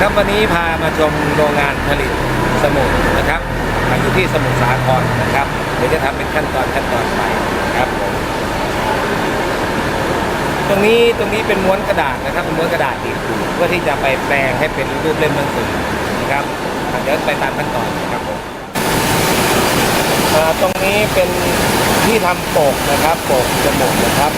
ครับวันนี้พามาชมโรงงานผลิตสมุดนะครับอยู่ที่สมุทรสาครนะครับเดี๋ยวจะทำเป็นขั้นตอนขั้นตอนไปนครับผมตรงนี้ตรงนี้เป็นม้วนกระดาษนะครับเป็นม้วนกระดาษอีกเพื่อที่จะไปแปลงให้เป็นรูปเล่มหนังสือนะครับเดี๋ยวไปตามขั้นตอนนะครับผมตรงนี้เป็นที่ทำปกนะครับปกสมุดนะครับ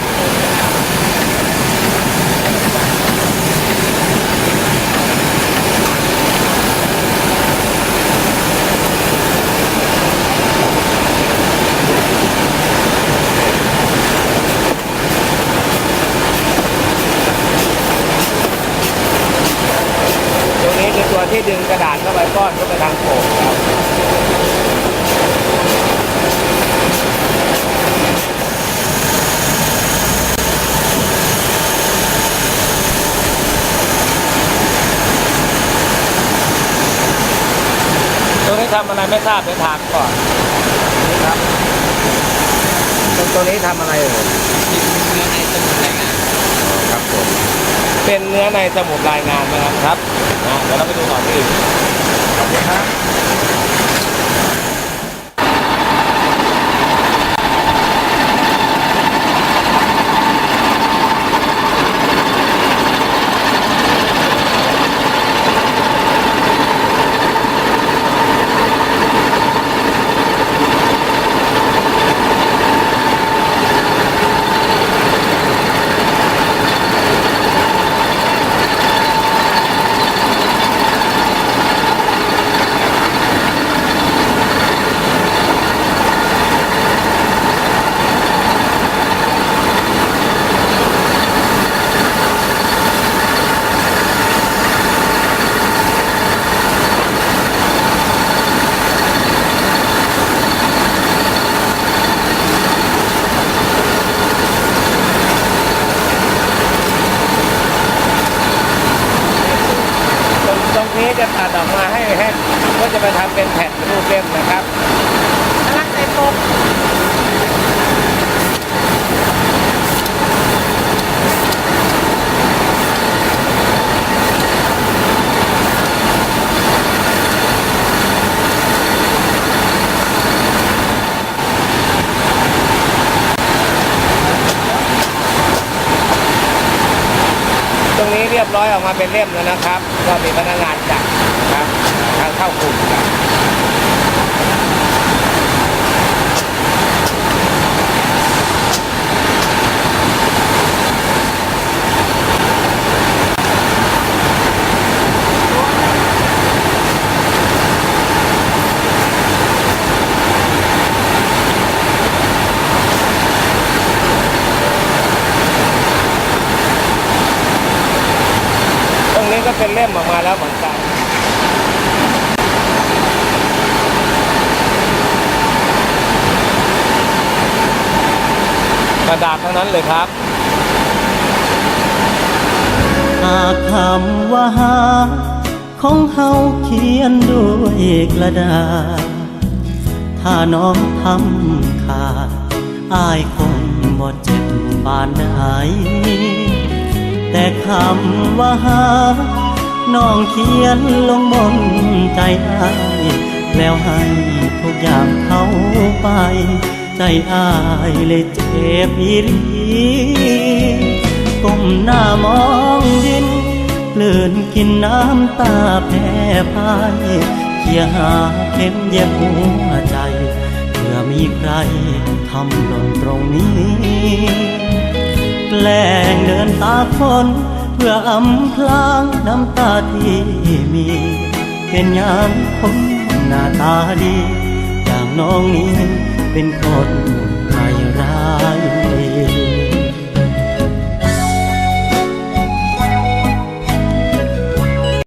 ตัวนี้คือตัวที่ ดึงกระดาษเข้าไปก้อนเข้าไปทางโป่งครับตัวนี้ทำอะไรไม่ทราบไปถามก่อนนี่ครับตัวนี้ทำอะไรเอ่ยครับผม เป็นเนื้อในสมุดรายงานนะครับครับนะเดี๋ยวเราไปดูต่อที่อื่นขอบคุณครับ นี้จะตัดออกมาให้ให้ก็จะไปทำเป็นแผ่นรูปเล่มนะครับรักในปกนี้เรียบร้อยออกมาเป็นเล่มแล้วนะครับ ก็มีพนักงานจัดครับทางเข้ากลุ่มกั นี้ก็เป็นเล่มออกมาแล้วเหมือนกันกระดาษทั้งนั้นเลยครับ หากคำว่าหา ของเฮาเขียนด้วยกระดาษ ถ้าน้องทำขาดอายคงบ่เจ็บบานใด แต่คำว่าหา น้องเขียนลงบนใจอาย แล้วให้ทุกอย่างเขาไป ใจอายเลยเจ็บอีหลีก้มหน้ามองดินกลืนกินน้ำตาแพ้พายเคียหาเข็มเย็บหัวใจเพื่อมีใครทำหล่นตรงนี้ แลงเดินตาคนเพื่ออำพลางน้ำตาที่มี เป็นยามคนหน้าตาดี อย่างน้องนี้เป็นคนไร้รา